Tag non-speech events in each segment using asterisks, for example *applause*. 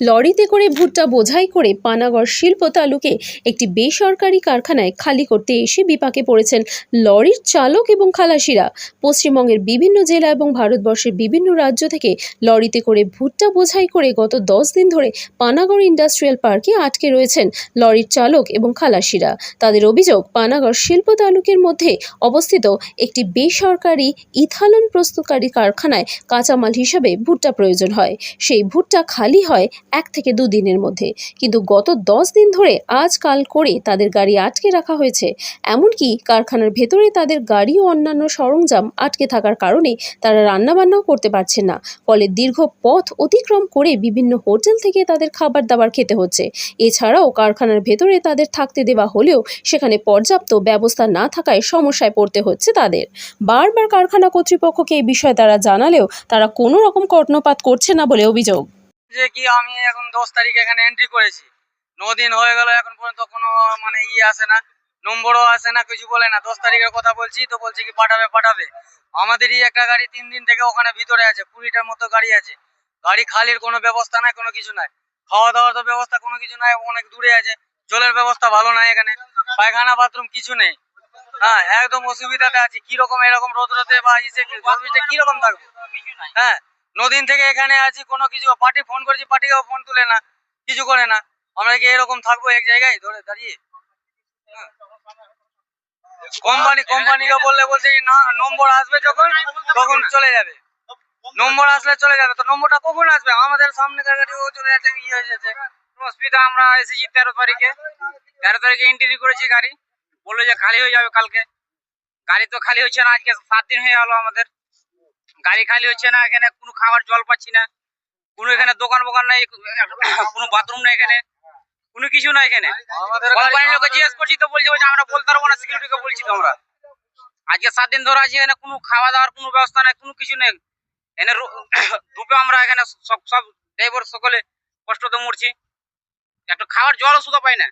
লরিতে করে ভুট্টা বোঝাই করে পানাগড় শিল্প তালুকে একটি বেসরকারি কারখানায় খালি করতে এসে বিপাকে পড়েছেন লরির চালক এবং খালাসিরা। পশ্চিমবঙ্গের বিভিন্ন জেলা এবং ভারতবর্ষের বিভিন্ন রাজ্য থেকে লরিতে করে ভুট্টা বোঝাই করে গত দশ দিন ধরে পানাগড় ইন্ডাস্ট্রিয়াল পার্কে আটকে রয়েছেন লরির চালক এবং খালাসিরা। তাদের অভিযোগ, পানাগড় শিল্প তালুকের মধ্যে অবস্থিত একটি বেসরকারি ইথালন প্রস্তুতকারী কারখানায় কাঁচামাল হিসাবে ভুট্টা প্রয়োজন হয়। সেই ভুট্টা খালি হয় এক থেকে দুদিনের মধ্যে। কিন্তু গত দশ দিন ধরে আজ কাল করে তাদের গাড়ি আটকে রাখা হয়েছে। এমনকি কারখানার ভেতরে তাদের গাড়ি ও অন্যান্য সরঞ্জাম আটকে থাকার কারণে তারা রান্নাবান্নাও করতে পারছেন না। ফলে দীর্ঘ পথ অতিক্রম করে বিভিন্ন হোটেল থেকে তাদের খাবার দাবার খেতে হচ্ছে। এছাড়াও কারখানার ভেতরে তাদের থাকতে দেওয়া হলেও সেখানে পর্যাপ্ত ব্যবস্থা না থাকায় সমস্যায় পড়তে হচ্ছে তাদের। বারবার কারখানা কর্তৃপক্ষকে এই বিষয়ে তারা জানালেও তারা কোনো রকম কর্ণপাত করছে না বলে অভিযোগ। যে কি আমি এখন দশ তারিখে এখানে এন্ট্রি করেছি। দিন হয়ে গেল, এখন পর্যন্ত কোনো মানে ইয়ে আসে না, নম্বরও আসে না, কিছু বলে না। দশ তারিখের কথা বলছি তো বলছি কি পাঠাবে পাঠাবে। আমাদেরই একটা গাড়ি তিন দিন থেকে ওখানে ভিতরে আছে, কুড়িটার মতো গাড়ি আছে। গাড়ি খালির কোনো ব্যবস্থা নাই, কোনো কিছু নাই। খাওয়া দাওয়ার তো ব্যবস্থা কোনো কিছু নাই, অনেক দূরে আছে। জলের ব্যবস্থা ভালো নাই এখানে। পায়খানা, বাথরুম কিছু নেই। হ্যাঁ একদম অসুবিধাতে আছি। কীরকম এরকম রোদ রোদে বা ইসে ঝড় বৃষ্টিতে কি রকম থাকব? হ্যাঁ নদিন থেকে এখানে আছি, কোনো কিছু পার্টি ফোন করেছি, পার্টিকেও ফোন তুলে না, কিছু করে না। আমরা কি এরকম থাকব এক জায়গায়? ধরে দাঁড়িয়ে? কোম্পানি, কোম্পানিকে বললে বলছে নম্বর আসবে যখন, তখন চলে যাবে। নম্বর আসলে চলে যাবে। তো নম্বরটা কখন আসবে? আমাদের গাড়ি চলে যাচ্ছে ইয়ে হয়ে যাচ্ছে। অসুবিধা আমরা এসেছি তেরো তারিখে। তেরো তারিখে এন্ট্রি করেছি গাড়ি। বলল যে, খালি হয়ে যাবে কালকে। গাড়ি তো খালি হচ্ছে না, আজকে সাত দিন হয়ে গেলো আমাদের। গাড়ি খালি হচ্ছে না এখানে কোনো খাবার জল পাচ্ছি না কোনো এখানে দোকান ফোকান নাই কোনো বাথরুম নাই এখানে কোনো কিছু নাই এখানে। কোম্পানির লোকে জিজ্ঞেস করছি তো বলছে আমরা বলতে পারব না সিকিউরিটিকে বলছি তো আমরা আজকে সাত দিন ধরে আছি এখানে কোনো খাওয়া দাওয়ার কোনো ব্যবস্থা নাই কোনো কিছু নেই। এনে রো- *coughs* ধূপে আমরা এখানে সব সব ড্রাইভার সকলে কষ্টতে মরছি। একটা খাওয়ার জলও শুধু পাই না।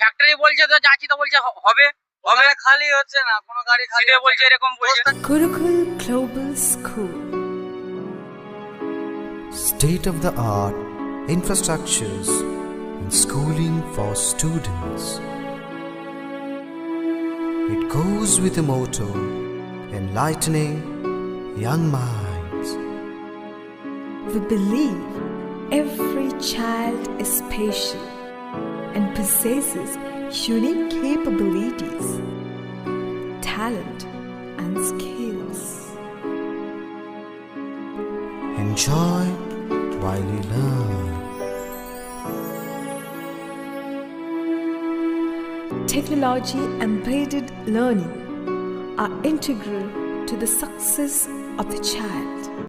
ফ্যাক্টরি বলছে তো যাচ্ছি তো বলছে হবে। ওখানে খালি হচ্ছে না কোনো গাড়ি খালি সিটে হচ্ছে বলছে না। এরকম বলছে Gurukul Global School. state of the art infrastructures and schooling for students. It goes with the motto enlightening young minds. We believe every child is special and possesses unique capabilities, talent, and skills. Enjoy while you learn. Technology embedded learning are integral to the success of the child.